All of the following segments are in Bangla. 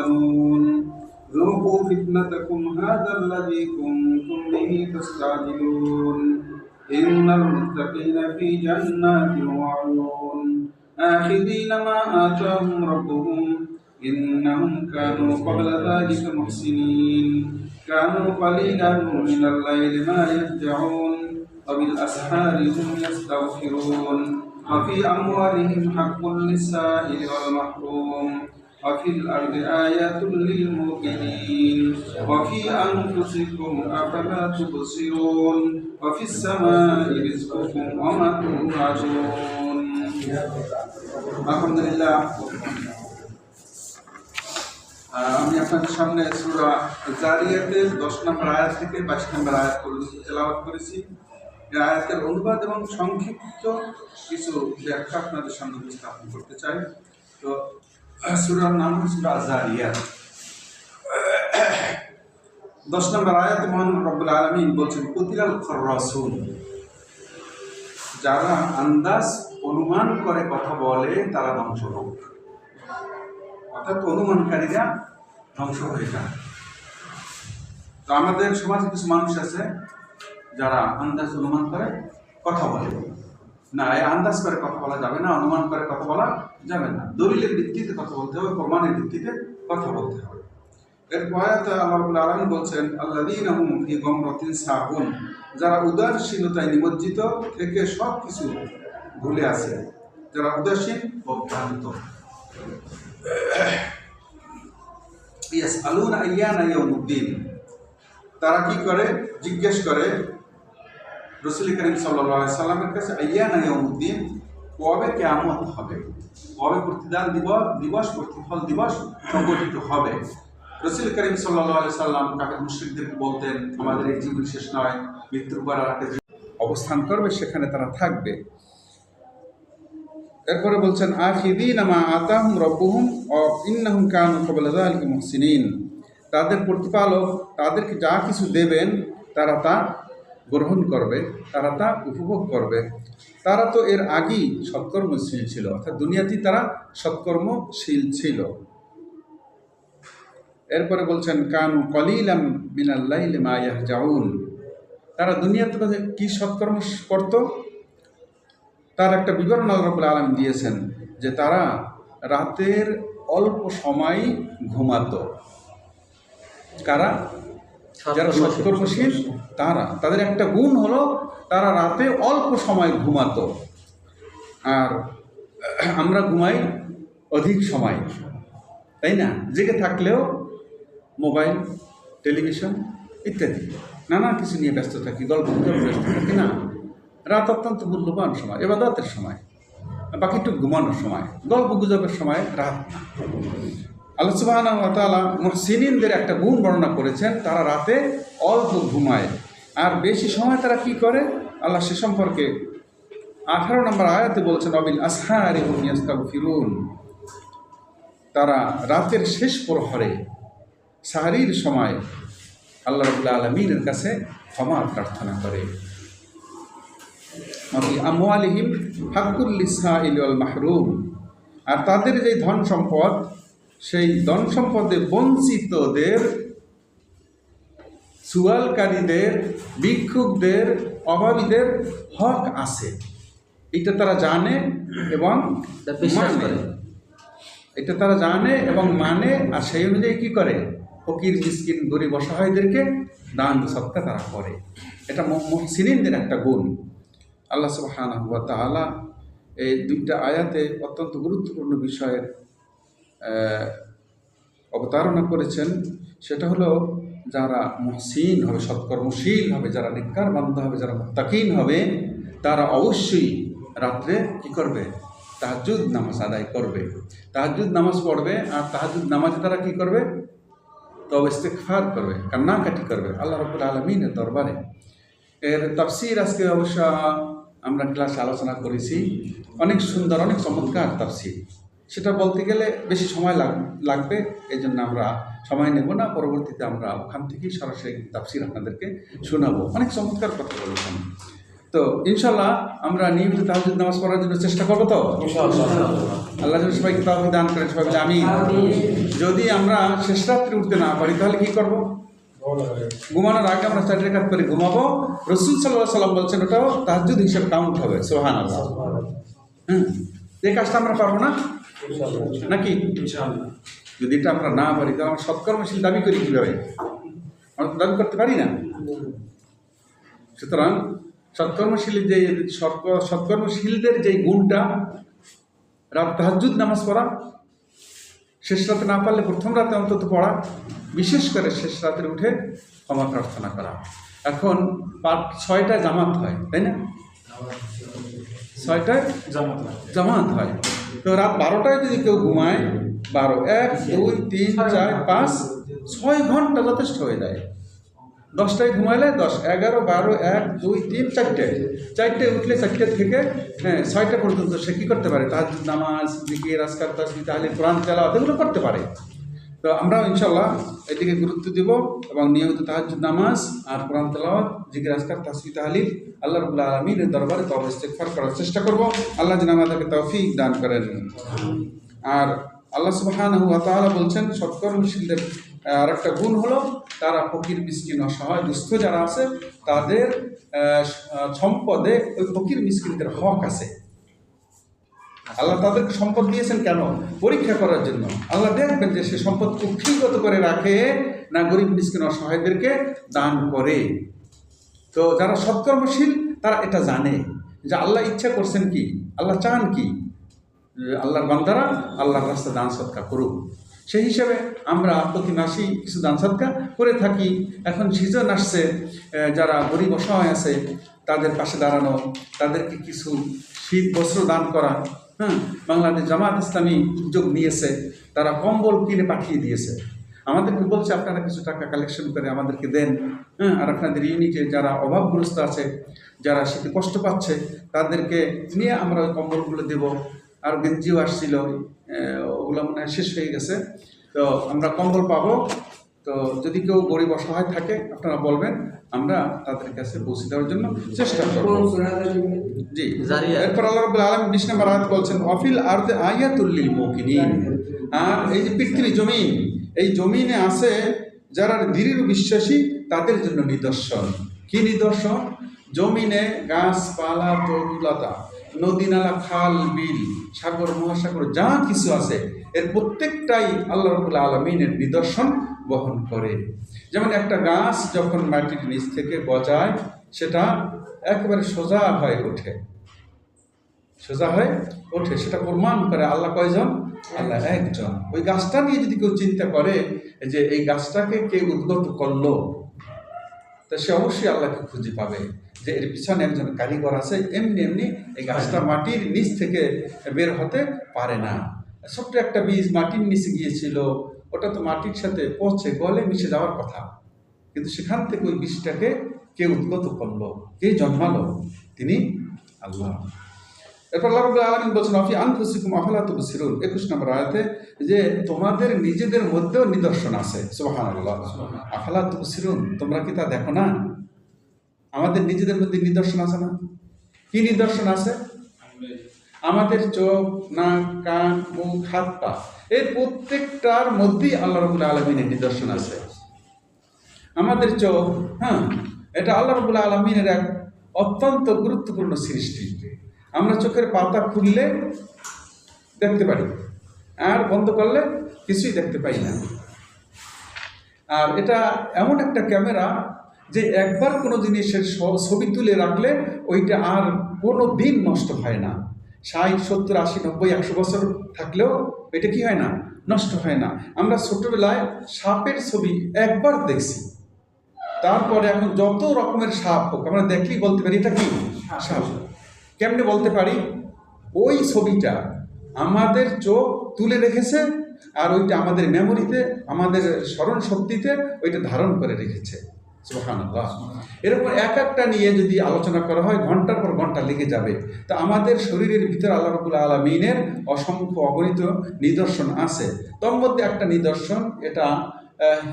تفتنون ذوقوا فتنتكم هذا الذي كنتم به تستعجلون. إن المتقين في جنات وعيون. آخذين ما آتاهم ربهم. إنهم كانوا قبل ذلك محسنين. كانوا قليلا من الليل ما يهجعون وبالأسحار هم يستغفرون. وفي أموالهم حق للسائل والمحروم. وفي الأرض آيات للموقنين وفي أنفسكم أفلا تبصرون وفي السماء رزقكم وما توعدون الحمد لله আহ, আমি আপনাদের সামনে সুরা জারিয়াতের দশ নম্বর আয়াত থেকে বাইশ নম্বর আয়াত তেলাওয়াত করেছি এই আয়াতের অনুবাদ এবং সংক্ষিপ্ত কিছু ব্যাখ্যা আপনাদের সামনে উপস্থাপন করতে চাই তো আহ, সূরার নাম হচ্ছে সুরা জারিয়াত দশ নম্বর আয়াত মহান রব্বুল আলমিন বলছেন, কুতিলাল খররাসুন যারা আন্দাজ, অনুমান করে কথা বলে, তারা ধ্বংস হোক অর্থাৎ অনুমানকারীরা ধ্বংস হয়ে যায়। তো আমাদের সমাজে কিছু মানুষ আছে, যারা আন্দাজ, অনুমান করে কথা বলে। না আন্দাজ করে কথা বলা যাবে না, অনুমান করে কথা বলা যাবে না। দলিলের ভিত্তিতে কথা বলতে হবে, প্রমাণের ভিত্তিতে কথা বলতে হবে। এর পয়াতে আল্লাহ আলামিন বলছেন সাহুন যারা উদাসীনতায় নিমজ্জিত থেকে সব কিছু ভুলে আছে, যারা উদাসীন ও ভ্রান্ত। আলুন আইয়ানা ইয়াউমুদ্দিন, তারা কি করে? জিজ্ঞেস করে রসুল করিম সাল্লামের কাছে আইয়ানা ইয়াউমুদ্দিন, কবে কিয়ামত হবে? কবে প্রতিদান দিবস দিবস, প্রতিফল দিবস সংগঠিত হবে? রসুল করিম আলাইহি সাল্লাম কাফের মুশরিকদেরকে বলতেন, আমাদের এই জীবন শেষ নয়, মৃত্যুর পর আর অবস্থান করবে, সেখানে তারা থাকবে। এরপরে বলছেন, আখিদিন আমা আতাহুম রব্বুহুম ও ইন্নাহুম কানু কবলা যালিকা মুহসিনিন। তাদের প্রতিপালক তাদেরকে যা কিছু দেবেন, তারা তা গ্রহণ করবে, তারা তা উপভোগ করবে। তারা তো এর আগেই সৎকর্মশীল ছিল, অর্থাৎ দুনিয়াতেই তারা সৎকর্মশীল ছিল। এরপরে বলছেন, কানু কলিলাম মিনাল্লাইল মা ইয়াহজাউন। তারা দুনিয়াতে কি সৎকর্ম করতো? তার একটা বিবরণ আল্লাহ আলম দিয়েছেন যে তারা রাতের অল্প সময় ঘুমাতো। কারা? যারা সৎকর্মশীল তারা তাদের একটা গুণ হলো তারা রাতে অল্প সময় ঘুমাতো। আর আমরা ঘুমাই অধিক সময়। তাই না? জেগে থাকলেও মোবাইল টেলিভিশন ইত্যাদি। নানা কিছু নিয়ে ব্যস্ত থাকি গল্প ব্যস্ত থাকি না? রাত অত্যন্ত মূল্যবান সময় এবাদতের সময়। বাকিটুকু ঘুমানোর সময় গল্প গুজবের সময় রাত না। আল্লাহ সুবাহানা তালা একটা গুণ বর্ণনা করেছেন, তারা রাতে অল্প ঘুমায়। আর বেশি সময় তারা কি করে? আল্লাহ সে সম্পর্কে আঠারো নম্বর আয়াতে বলছেন, অবিল আসহারি ফিরুন তারা রাতের শেষ প্রহরে সাহারির সময় আল্লাহ রবুল্লা আলমিনের কাছে ক্ষমা প্রার্থনা করে। আমওয়ালিহিম হাকুল্লিসা ইল মাহরুম। আর তাদের যে ধন সম্পদ সেই ধন সম্পদে বঞ্চিতদের সুয়ালকারীদের ভিক্ষুকদের অভাবীদের হক আছে। এটা তারা জানে এবং মানে। এটা তারা জানে এবং মানে আর সেই অনুযায়ী কি করে? ফকির মিসকিন গরিব অসহায়দেরকে দান সৎকা তারা করে। এটা মুহসিনিনদের একটা গুণ। আল্লাহ তাআলা এই দুইটা আয়াতে অত্যন্ত গুরুত্বপূর্ণ বিষয়ের অবতারণা করেছেন, সেটা হলো যারা মহসিন হবে, সৎকর্মশীল হবে, যারা নিকার বান্ধ হবে, যারা মুত্তাকিন হবে, তারা অবশ্যই রাত্রে কি করবে? তাহাজুদ নামাজ আদায় করবে। তাহাজুদ নামাজ পড়বে, আর তাহাজুদ নামাজে তারা কি করবে? তবে ইস্তেকফার করবে, কান্নাকাটি করবে আল্লাহ রবুল আলমিনের দরবারে। এর তাফসির আজকে অবশ্য আমরা ক্লাসে আলোচনা করেছি। অনেক সুন্দর, অনেক চমৎকার তাফসির। সেটা বলতে গেলে বেশি সময় লাগ- লাগবে এই জন্য আমরা সময় নেব না। পরবর্তীতে আমরা ওখান থেকেই সরাসরি তাফসির আপনাদেরকে শোনাবো। অনেক চমৎকার কথা বলেছেন। তো ইনশাল্লাহ আমরা নিয়মিত তাহাজুদ নামাজ পড়ার জন্য চেষ্টা করব তো? আল্লাহ সবাইকে তাও দান করেন সবাই বলে আমি যদি আমরা শেষ রাত্রে উঠতে না পারি তাহলে কি করব? ঘুমানোর আগে আমরা চার রেখাত করে ঘুমাবো। রসুল সাল্লাহ সাল্লাম বলছেন ওটাও তাহাজুদ হিসেবে কাউন্ট হবে সোহান আল্লাহ হুম। এই কাজটা আমরা পারব না? নাকি? যদি এটা আমরা না পারি তাহলে আমরা সৎকর্মশীল দাবি করি কীভাবে? আমরা তো দাবি করতে পারি না। সুতরাং সৎকর্মশীল যে সৎক- সৎকর্মশীলদের যে গুণটা রাত তাহাজুদ নামাজ পড়া শেষ রাতে না পারলে প্রথম রাতে অন্তত পড়া বিশেষ করে শেষ রাতে উঠে ক্ষমা প্রার্থনা করা। এখন পাঁচ ছয়টায় জামাত হয় তাই না? ছয়টায়? জামাত হয়। তো রাত বারোটায় যদি কেউ ঘুমায়, বারো, এক, দুই, তিন, চার, পাঁচ, ছয় ঘণ্টা যথেষ্ট হয়ে যায়। দশটায় ঘুমাইলে দশ, এগারো, বারো, এক, দুই, তিন, চারটে। চারটে উঠলে চারটে থেকে হ্যাঁ ছয়টা পর্যন্ত সে কী করতে পারে? তাজ নামাজ, জিকির, আজকার তাসমি তাহলে কোরআন, তেলাওয়াত, এগুলো করতে পারে। তো আমরাও ইনশাল্লাহ এদিকে গুরুত্ব দিব এবং নিয়মিত তাহাজুদ নামাজ আর কোরআন তেলাওয়াত, জিকির, আজকার তাসমি তাহলিল আল্লাহ রবুল্লা আলমীর দরবারে তবে ইস্তেকফার করার চেষ্টা করব। আল্লাহ যেন আমাদেরকে তৌফিক দান করেন। আর আল্লাহ সুবহান তাআলা বলছেন, সৎকর্মশীলদের আর একটা গুণ হলো তারা ফকির, মিসকিন, অসহায়, দুস্থ যারা আছে, তাদের সম্পদে ওই ফকির, মিসকিনদের হক আছে। আল্লাহ তাদেরকে সম্পদ দিয়েছেন কেন? পরীক্ষা করার জন্য। আল্লাহ দেখবেন যে সে সম্পদ কুক্ষিগত করে রাখে না গরিব মিসকিন অসহায়দেরকে দান করে। তো যারা সৎকর্মশীল তারা এটা জানে যে আল্লাহ ইচ্ছা করছেন কি? আল্লাহ চান কি? আল্লাহর বান্দারা আল্লাহর রাস্তা দান সৎকার করুক। সেই হিসেবে আমরা প্রতি মাসেই কিছু দান সৎকার করে থাকি। এখন সিজন আসছে যারা গরিব অসহায় আছে তাদের পাশে দাঁড়ানো তাদেরকে কিছু শীত বস্ত্র দান করা হ্যাঁ বাংলাদেশ জামাত ইসলামী উদ্যোগ নিয়েছে, তারা কম্বল কিনে পাঠিয়ে দিয়েছে। আমাদেরকে বলছে, আপনারা কিছু টাকা কালেকশন করে আমাদেরকে দেন। হ্যাঁ আর আপনাদের ইউনিটে যারা অভাবগ্রস্ত আছে, যারা শীতে কষ্ট পাচ্ছে, তাদেরকে নিয়ে আমরা ওই কম্বলগুলো দেব। আর গেঞ্জিও আসছিল ওগুলো মনে হয় শেষ হয়ে গেছে। তো আমরা কম্বল পাবো। তো যদি কেউ গরিব অসহায় থাকে আপনারা বলবেন আমরা তাদের কাছে পৌঁছে দেওয়ার জন্য চেষ্টা করব। জি। এরপর আল্লাহ আলামিন বিশ নম্বর আয়াত বলছেন অফিল আরদে আয়াতুল লিল মুকিনিন আর এই যে পৃথিবী জমিন এই জমিনে আছে যারা দৃঢ় বিশ্বাসী তাদের জন্য নিদর্শন। কি নিদর্শন? জমিনে গাছপালা তরুলতা। নদী নালা খাল, বিল, সাগর, মহাসাগর, যা কিছু আছে, এর প্রত্যেকটাই আল্লাহ রবুল আলমিনের নিদর্শন বহন করে। যেমন একটা গাছ যখন মাটির নিচ থেকে গজায়, সেটা একেবারে সোজা হয়ে ওঠে। সোজা হয়ে ওঠে, সেটা প্রমাণ করে আল্লাহ কয়জন? আল্লাহ একজন। ওই গাছটা নিয়ে যদি কেউ চিন্তা করে যে এই গাছটাকে কে উদ্গত করল তা সে অবশ্যই আল্লাহকে খুঁজে পাবে যে এর পিছনে একজন কারিগর আছে এমনি এমনি এই গাছটা মাটির নিচ থেকে বের হতে পারে না। ছোট্ট একটা বীজ মাটির নিচে গিয়েছিল ওটা তো মাটির সাথে পচে গলে মিশে যাওয়ার কথা। কিন্তু সেখান থেকে ওই বীজটাকে কে উদ্গত করল কে জন্মালো? তিনি আল্লাহ। এরপর আল্লাহ রাব্বুল আলামিন বলছেন অফি আনফুসিকুম আফালা তুবসিরুন 21 নম্বর আয়াতে যে তোমাদের নিজেদের মধ্যেও নিদর্শন আছে। সুবহানাল্লাহ। আফালা তুবসিরুন তোমরা কি তা দেখো না? আমাদের নিজেদের মধ্যে নিদর্শন আছে না? কি নিদর্শন আছে? আমাদের চোখ নাক কান মুখ হাত পা এর প্রত্যেকটার মধ্যেই আল্লাহ রবুল আলমিনের নিদর্শন আছে। আমাদের চোখ হ্যাঁ এটা আল্লাহ রবুল আলমিনের এক অত্যন্ত গুরুত্বপূর্ণ সৃষ্টি। আমরা চোখের পাতা খুললে দেখতে পারি। আর বন্ধ করলে কিছুই দেখতে পাই না। আর এটা এমন একটা ক্যামেরা যে একবার কোনো জিনিসের ছবি তুলে রাখলে ওইটা আর কোনো দিন নষ্ট হয় না। ষাট সত্তর আশি নব্বই একশো বছর থাকলেও এটা কি হয় না? নষ্ট হয় না। আমরা ছোটবেলায় সাপের ছবি একবার দেখছি। তারপরে এখন যত রকমের সাপ হোক আমরা দেখলেই বলতে পারি এটা কি? সাপ। কেমনে বলতে পারি? ওই ছবিটা আমাদের চোখ তুলে রেখেছে আর ওইটা আমাদের মেমোরিতে আমাদের স্মরণ শক্তিতে ওইটা ধারণ করে রেখেছে। এরকম এক একটা নিয়ে যদি আলোচনা করা হয় ঘণ্টার পর ঘণ্টা লেগে যাবে। তা আমাদের শরীরের ভিতরে আল্লাহ রবুল আলমিনের অসংখ্য অগণিত নিদর্শন আছে। তোর মধ্যে একটা নিদর্শন এটা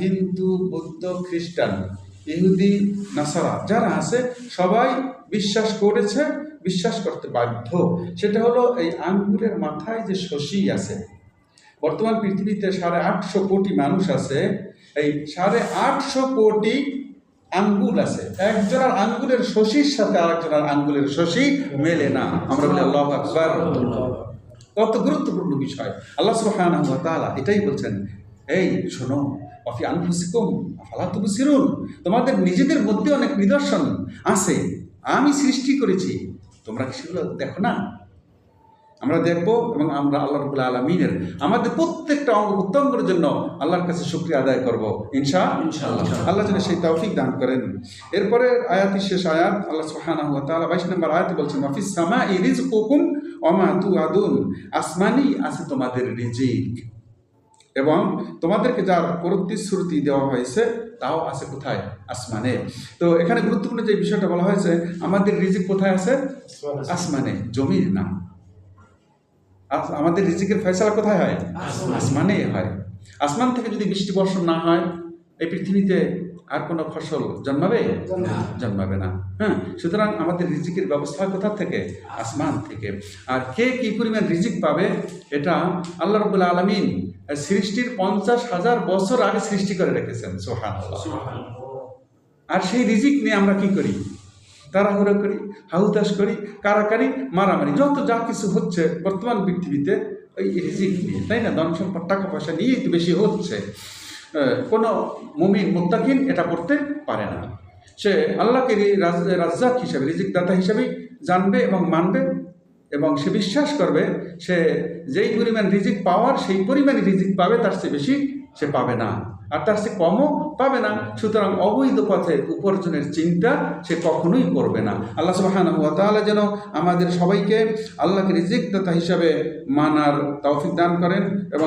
হিন্দু বৌদ্ধ খ্রিস্টান ইহুদি নাসারা যারা আছে সবাই বিশ্বাস করেছে বিশ্বাস করতে বাধ্য। সেটা হলো এই আঙ্গুরের মাথায় যে শশী আছে, বর্তমান পৃথিবীতে সাড়ে আটশো কোটি মানুষ আছে, এই সাড়ে আটশো কোটি আঙ্গুল আছে। একজনের আঙ্গুলের শশীর সাথে আরেকজনের আঙ্গুলের শশী মেলে না। আমরা বলি, আল্লাহ আকবার। কত গুরুত্বপূর্ণ বিষয়। আল্লাহ তাআলা এটাই বলছেন, এই শোনো, অফি আনফুসিকুম, আফালা তুবসিরুন? তোমাদের নিজেদের মধ্যে অনেক নিদর্শন আছে। আমি সৃষ্টি করেছি তোমরা কি সেগুলো দেখো না? আমরা দেখব এবং আমরা আল্লাহ রবুল্লা আলমিনের আমাদের প্রত্যেকটা অঙ্গ প্রত্যঙ্গের জন্য আল্লাহর কাছে শুক্রিয়া আদায় করব। ইনশা ইনশাআল্লাহ। আল্লাহ যেন সেই তৌফিক দান করেন। এরপরে আয়াতি শেষ আয়াত আল্লাহ ওয়া তাআলা 22 নম্বর আয়াতে বলছেন ওয়াফিস কুকুম রিজকুকুম ওমা তুআদুন আসমানি আছে তোমাদের রিজিক এবং তোমাদেরকে যার প্রতিশ্রুতি দেওয়া হয়েছে তাও আছে কোথায়? আসমানে। তো এখানে গুরুত্বপূর্ণ যে বিষয়টা বলা হয়েছে আমাদের রিজিক কোথায় আছে? আসমানে। জমির না আমাদের রিজিকের ফেসলা কোথায় হয়? আসমানে। হয়। আসমান থেকে যদি বৃষ্টি বর্ষণ না হয় এই পৃথিবীতে আর কোনো ফসল জন্মাবে। জন্মাবে না। হ্যাঁ সুতরাং আমাদের রিজিকের ব্যবস্থা কোথা থেকে? আসমান থেকে। আর কে কি পরিমাণ রিজিক পাবে? এটা আল্লাহ রবুল্লা আলমিন সৃষ্টির পঞ্চাশ হাজার বছর আগে সৃষ্টি করে রেখেছেন সোহান আর সেই রিজিক নিয়ে আমরা কি করি? তাড়াহুড়ো করি হাহুতাশ করি কারাকারি মারামারি যত যা কিছু হচ্ছে বর্তমান পৃথিবীতে ওই রিজিক নিয়ে তাই না? ধন সম্পদ টাকা পয়সা নিয়েই তো বেশি হচ্ছে। কোনো মুমিন, মুত্তাকিন এটা করতে পারে না। সে আল্লাহকে রাজ্জাক হিসাবে রিজিক দাতা হিসাবে জানবে এবং মানবে এবং সে বিশ্বাস করবে, সে যেই পরিমাণ রিজিক পাওয়ার, সেই পরিমাণ রিজিক পাবে, তার চেয়ে বেশি সে পাবে না। আর তার চেয়ে কমও পাবে না। সুতরাং অবৈধ পথে উপার্জনের চিন্তা সে কখনোই করবে না। আল্লাহ সুবহানাহু ওয়া তাআলা যেন আমাদের সবাইকে আল্লাহকে রিজিক দাতা হিসাবে মানার তৌফিক দান করেন এবং